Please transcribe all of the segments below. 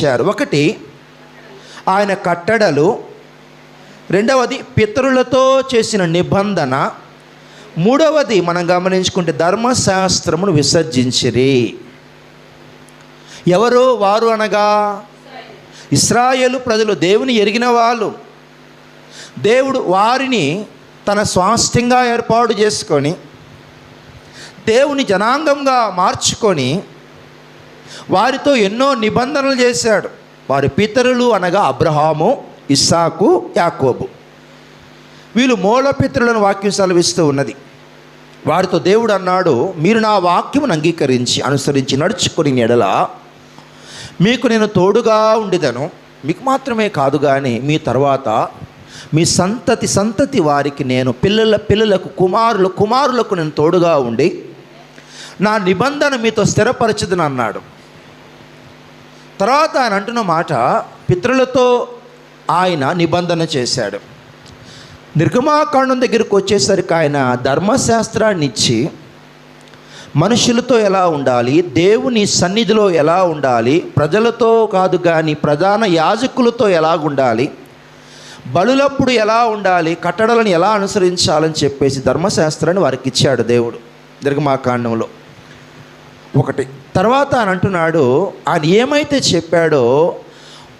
ఇచ్చారు ఒకటి ఆయన కట్టడలు. రెండవది పితరులతో చేసిన నిబంధన. మూడవది మనం గమనించుకుంటే ధర్మశాస్త్రమును విసర్జించిరి. ఎవరు? వారు అనగా ఇస్రాయేలు ప్రజలు దేవుని ఎరిగిన వాళ్ళు. దేవుడు వారిని తన స్వాస్థ్యంగా ఏర్పాటు చేసుకొని దేవుని జనాంగంగా మార్చుకొని వారితో ఎన్నో నిబంధనలు చేశాడు. వారి పితరులు అనగా అబ్రహాము ఇస్సాకు యాకోబు. వీళ్ళు మూల పితరులను వాక్యం సెలవిస్తూ ఉన్నది. వారితో దేవుడు అన్నాడు మీరు నా వాక్యమును అంగీకరించి అనుసరించి నడుచుకుని ఎడల మీకు నేను తోడుగా ఉండేదను. మీకు మాత్రమే కాదు కానీ మీ తర్వాత మీ సంతతి సంతతి వారికి నేను పిల్లల పిల్లలకు కుమారులు కుమారులకు నేను తోడుగా ఉండి నా నిబంధన మీతో స్థిరపరచదని అన్నాడు తర్వాత ఆయన అంటున్న మాట పితరులతో ఆయన నిబంధన చేశాడు. నిర్గమాకాండం దగ్గరికి వచ్చేసరికి ఆయన ధర్మశాస్త్రాన్ని ఇచ్చి మనుషులతో ఎలా ఉండాలి? దేవుని సన్నిధిలో ఎలా ఉండాలి? ప్రజలతో కాదు కానీ ప్రధాన యాజకులతో ఎలా ఉండాలి? బలులప్పుడు ఎలా ఉండాలి? కట్టడలను ఎలా అనుసరించాలని చెప్పేసి ధర్మశాస్త్రాన్ని వారికి ఇచ్చాడు దేవుడు నిర్గమాకాండంలో. ఒకటి. తర్వాత ఆయన అంటున్నాడు ఆయన ఏమైతే చెప్పాడో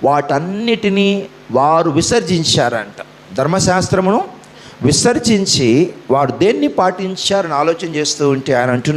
వాటన్నిటినీ వారు విసర్జించారంట. ధర్మశాస్త్రమును విసర్జించి వారు దేన్ని పాటించారని ఆలోచన చేస్తూ ఉంటే ఆయన అంటున్నాడు